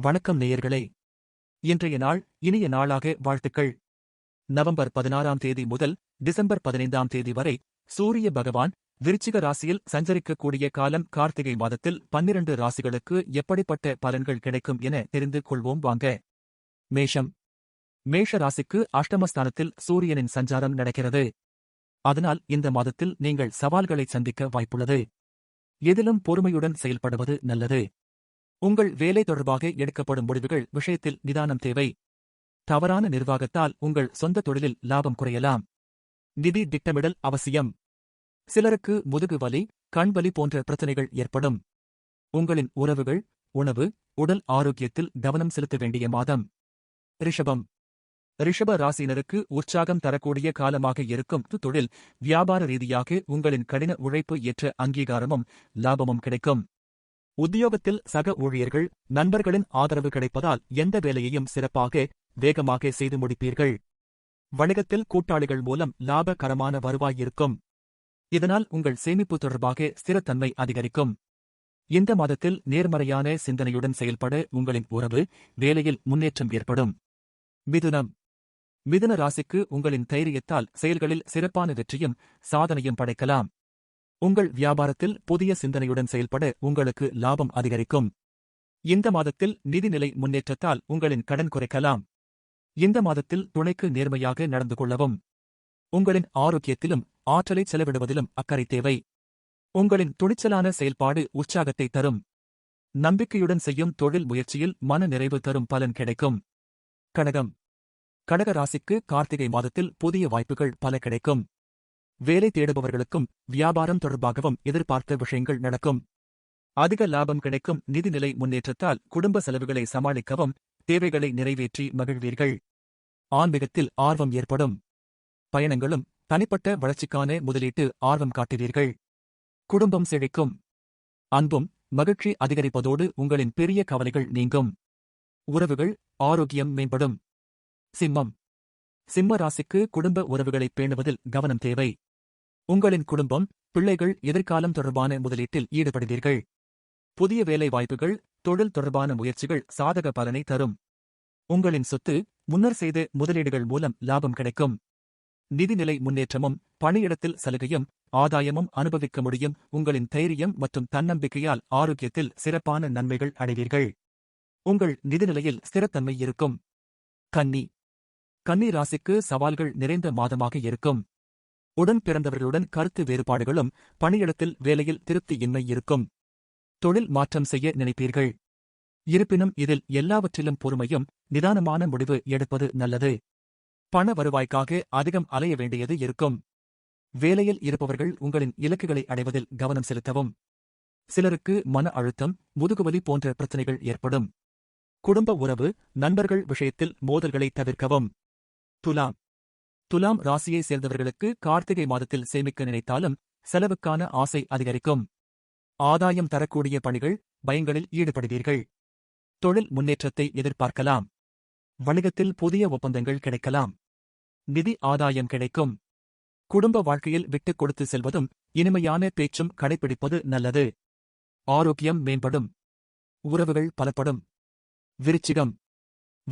வணக்கம் நேயர்களே. இன்றைய நாள் இனிய நாளாக வாழ்த்துக்கள். நவம்பர் பதினாறாம் தேதி முதல் டிசம்பர் பதினைந்தாம் தேதி வரை சூரிய பகவான் விருச்சிக ராசியில் சஞ்சரிக்கக்கூடிய காலம் கார்த்திகை மாதத்தில் பன்னிரண்டு ராசிகளுக்கு எப்படிப்பட்ட பலன்கள் கிடைக்கும் என தெரிந்து கொள்வோம் வாங்க. மேஷம். மேஷ ராசிக்கு அஷ்டமஸ்தானத்தில் சூரியனின் சஞ்சாரம் நடக்கிறது. அதனால் இந்த மாதத்தில் நீங்கள் சவால்களை சந்திக்க வாய்ப்புள்ளது. எதிலும் பொறுமையுடன் செயல்படுவது நல்லது. உங்கள் வேலை தொடர்பாக எடுக்கப்படும் முடிவுகள் விஷயத்தில் நிதானம் தேவை. தவறான நிர்வாகத்தால் உங்கள் சொந்த தொழிலில் லாபம் குறையலாம். நிதி திட்டமிடல் அவசியம். சிலருக்கு முதுகு வலி கண் வலி போன்ற பிரச்சனைகள் ஏற்படும். உங்களின் உறவுகள் உணவு உடல் ஆரோக்கியத்தில் கவனம் செலுத்த வேண்டிய மாதம். ரிஷபம். ரிஷப ராசியினருக்கு உற்சாகம் தரக்கூடிய காலமாக இருக்கும் தொழில் வியாபார ரீதியாக உங்களின் கடின உழைப்பு ஏற்ற அங்கீகாரமும் லாபமும் கிடைக்கும். உத்தியோகத்தில் சக ஊழியர்கள் நண்பர்களின் ஆதரவு கிடைப்பதால் எந்த வேலையையும் சிறப்பாக வேகமாக செய்து முடிப்பீர்கள். வணிகத்தில் கூட்டாளிகள் மூலம் லாபகரமான வருவாய் இருக்கும். இதனால் உங்கள் சேமிப்பு தொடர்பாக ஸ்திரத்தன்மை அதிகரிக்கும். இந்த மாதத்தில் நேர்மறையான சிந்தனையுடன் செயல்பட உங்களின் உறவு வேலையில் முன்னேற்றம் ஏற்படும். மிதுனம். மிதுன ராசிக்கு உங்களின் தைரியத்தால் செயல்களில் சிறப்பான வெற்றியும் சாதனையும் படைக்கலாம். உங்கள் வியாபாரத்தில் புதிய சிந்தனையுடன் செயல்பட உங்களுக்கு லாபம் அதிகரிக்கும். இந்த மாதத்தில் நிதிநிலை முன்னேற்றத்தால் உங்களின் கடன் குறைக்கலாம். இந்த மாதத்தில் துணைக்கு நேர்மையாக நடந்து கொள்ளவும். உங்களின் ஆரோக்கியத்திலும் ஆற்றலை செலவிடுவதிலும் அக்கறை தேவை. உங்களின் துணிச்சலான செயல்பாடு உற்சாகத்தை தரும். நம்பிக்கையுடன் செய்யும் தொழில் முயற்சியில் மன நிறைவு தரும் பலன் கிடைக்கும். கடகம். கடக ராசிக்கு கார்த்திகை மாதத்தில் புதிய வாய்ப்புகள் பல கிடைக்கும். வேலை தேடுபவர்களுக்கும் வியாபாரம் தொடர்பாகவும் எதிர்பார்த்த விஷயங்கள் நடக்கும். அதிக லாபம் கிடைக்கும் நிதிநிலை முன்னேற்றத்தால் குடும்ப செலவுகளை சமாளிக்கவும் தேவைகளை நிறைவேற்றி மகிழ்வீர்கள். ஆன்மீகத்தில் ஆர்வம் ஏற்படும். பயணங்களும் தனிப்பட்ட வளர்ச்சிக்கான முதலீட்டு ஆர்வம் காட்டுவீர்கள். குடும்பம் செழிக்கும். அன்பும் மகிழ்ச்சி அதிகரிப்பதோடு உங்களின் பெரிய கவலைகள் நீங்கும். உறவுகள் ஆரோக்கியம் மேம்படும். சிம்மம். சிம்ம ராசிக்கு குடும்ப உறவுகளை பேணுவதில் கவனம் தேவை. உங்களின் குடும்பம் பிள்ளைகள் எதிர்காலம் தொடர்பான முதலீட்டில் ஈடுபடுவீர்கள். புதிய வேலை வாய்ப்புகள் தொழில் தொடர்பான முயற்சிகள் சாதக பலனை தரும். உங்களின் சொத்து முன்னர் செய்த முதலீடுகள் மூலம் லாபம் கிடைக்கும். நிதிநிலை முன்னேற்றமும் பணியிடத்தில் சலுகையும் ஆதாயமும் அனுபவிக்க முடியும். உங்களின் தைரியம் மற்றும் தன்னம்பிக்கையால் ஆரோக்கியத்தில் சிறப்பான நன்மைகள் அடைவீர்கள். உங்கள் நிதிநிலையில் ஸ்திரத்தன்மை இருக்கும். கன்னி. கன்னி ராசிக்கு சவால்கள் நிறைந்த மாதமாக இருக்கும். உடன் பிறந்தவர்களுடன் கருத்து வேறுபாடுகளும் பணியிடத்தில் வேலையில் திருப்தியின்மை இருக்கும். தொழில் மாற்றம் செய்ய நினைப்பீர்கள். இருப்பினும் இதில் எல்லாவற்றிலும் பொறுமையும் நிதானமான முடிவு எடுப்பது நல்லது. பண வருவாய்க்காக அதிகம் அலைய வேண்டியது இருக்கும். வேலையில் இருப்பவர்கள் உங்களின் இலக்குகளை அடைவதில் கவனம் செலுத்தவும். சிலருக்கு மன அழுத்தம் முதுகுவலி போன்ற பிரச்சனைகள் ஏற்படும். குடும்ப உறவு நண்பர்கள் விஷயத்தில் மோதல்களை தவிர்க்கவும். துலாம் துலாம் ராசியை சேர்ந்தவர்களுக்கு கார்த்திகை மாதத்தில் சேமிக்க நினைத்தாலும் செலவுக்கான ஆசை அதிகரிக்கும். ஆதாயம் தரக்கூடிய பணிகள் பயங்களில் ஈடுபடுவீர்கள். தொழில் முன்னேற்றத்தை எதிர்பார்க்கலாம். வணிகத்தில் புதிய ஒப்பந்தங்கள் கிடைக்கலாம். நிதி ஆதாயம் கிடைக்கும். குடும்ப வாழ்க்கையில் விட்டுக் கொடுத்து செல்வதும் இனிமையான பேச்சும் கடைபிடிப்பது நல்லது. ஆரோக்கியம் மேம்படும். உறவுகள் பலப்படும். விருச்சிகம்.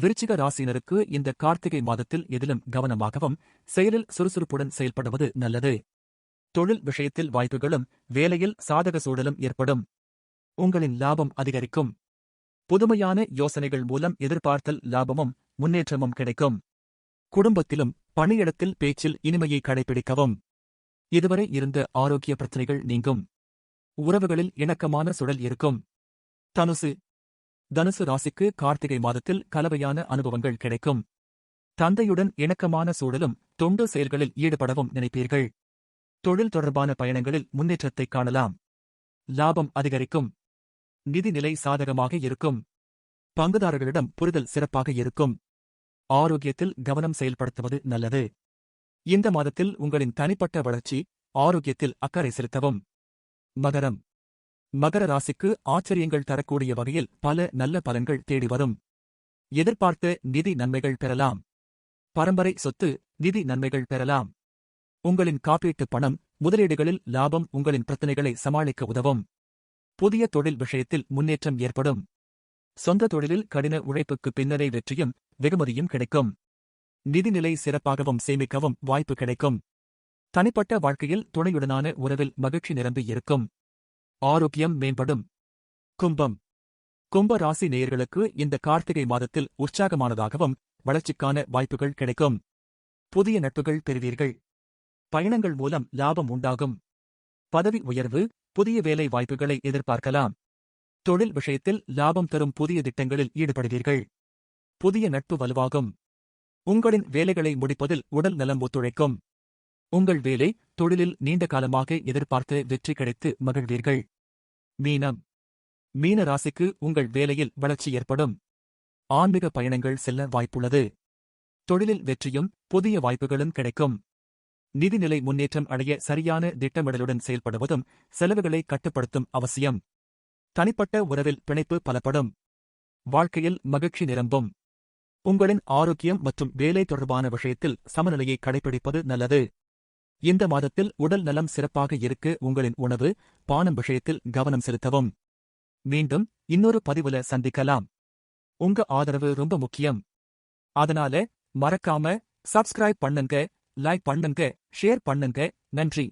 விருச்சிக ராசியினருக்கு இந்த கார்த்திகை மாதத்தில் எதிலும் கவனமாகவும் செயலில் சுறுசுறுப்புடன் செயல்படுவது நல்லது. தொழில் விஷயத்தில் வாய்ப்புகளும் வேலையில் சாதக சூழலும் ஏற்படும். உங்களின் லாபம் அதிகரிக்கும். புதுமையான யோசனைகள் மூலம் எதிர்பார்த்தல் லாபமும் முன்னேற்றமும் கிடைக்கும். குடும்பத்திலும் பணியிடத்தில் பேச்சில் இனிமையை கடைபிடிக்கவும். இதுவரை இருந்த ஆரோக்கிய பிரச்சனைகள் நீங்கும். உறவுகளில் இணக்கமான சுழல் இருக்கும். தனுசு தனுசு ராசிக்கு கார்த்திகை மாதத்தில் கலவையான அனுபவங்கள் கிடைக்கும். தந்தையுடன் இணக்கமான சூழலும் தொண்டு செயல்களில் ஈடுபடவும் நினைப்பீர்கள். தொழில் தொடர்பான பயணங்களில் முன்னேற்றத்தை காணலாம். லாபம் அதிகரிக்கும். நிதிநிலை சாதகமாக இருக்கும். பங்குதாரர்களிடம் புரிதல் சிறப்பாக இருக்கும். ஆரோக்கியத்தில் கவனம் செயல்படுத்துவது நல்லது. இந்த மாதத்தில் உங்களின் தனிப்பட்ட வளர்ச்சி ஆரோக்கியத்தில் அக்கறை செலுத்தவும். மகரம். மகர ராசிக்கு ஆச்சரியங்கள் தரக்கூடிய வகையில் பல நல்ல பலன்கள் தேடி வரும். எதிர்பார்த்த நிதி நன்மைகள் பெறலாம். பரம்பரை சொத்து நிதி நன்மைகள் பெறலாம். உங்களின் காப்பீட்டு பணம் முதலீடுகளில் லாபம் உங்களின் பிரச்சனைகளை சமாளிக்க உதவும். புதிய தொழில் விஷயத்தில் முன்னேற்றம் ஏற்படும். சொந்த தொழிலில் கடின உழைப்புக்கு பின்னரே வெற்றியும் வெகுமதியும் கிடைக்கும். நிதிநிலை சிறப்பாகவும் சேமிக்கவும் வாய்ப்பு கிடைக்கும். தனிப்பட்ட வாழ்க்கையில் துணையுடனான உறவில் மகிழ்ச்சி நிரம்பி இருக்கும். ஆரோக்கியம் மேம்படும். கும்பம். கும்ப ராசி நேயர்களுக்கு இந்த கார்த்திகை மாதத்தில் உற்சாகமானதாகவும் வளர்ச்சிக்கான வாய்ப்புகள் கிடைக்கும். புதிய நட்புகள் பெறுவீர்கள். பயணங்கள் மூலம் லாபம் உண்டாகும். பதவி உயர்வு புதிய வேலை வாய்ப்புகளை எதிர்பார்க்கலாம். தொழில் விஷயத்தில் லாபம் தரும் புதிய திட்டங்களில் ஈடுபடுவீர்கள். புதிய நட்பு வலுவாகும். உங்களின் வேலைகளை முடிப்பதில் உடல் நலம் ஒத்துழைக்கும். உங்கள் வேலை தொழிலில் நீண்ட காலமாக எதிர்பார்த்து வெற்றி கிடைத்து மகிழ்வீர்கள். மீனம். மீன ராசிக்கு உங்கள் வேலையில் வளர்ச்சி ஏற்படும். ஆன்மீக பயணங்கள் செல்ல வாய்ப்புள்ளது. தொழிலில் வெற்றியும் புதிய வாய்ப்புகளும் கிடைக்கும். நிதிநிலை முன்னேற்றம் அடைய சரியான திட்டமிடலுடன் செயல்படுவதும் செலவுகளை கட்டுப்படுத்தும் அவசியம். தனிப்பட்ட உறவில் பிணைப்பு பலப்படும். வாழ்க்கையில் மகிழ்ச்சி நிரம்பும். உங்களின் ஆரோக்கியம் மற்றும் வேலை தொடர்பான விஷயத்தில் சமநிலையை கடைபிடிப்பது நல்லது. இந்த மாதத்தில் உடல் நலம் சிறப்பாக இருக்க உங்களின் உணவு பானம் விஷயத்தில் கவனம் செலுத்தவும். மீண்டும் இன்னொரு பதிவுல சந்திக்கலாம். உங்க ஆதரவு ரொம்ப முக்கியம். அதனால மறக்காம சப்ஸ்கிரைப் பண்ணுங்க லைக் பண்ணுங்க ஷேர் பண்ணுங்க. நன்றி.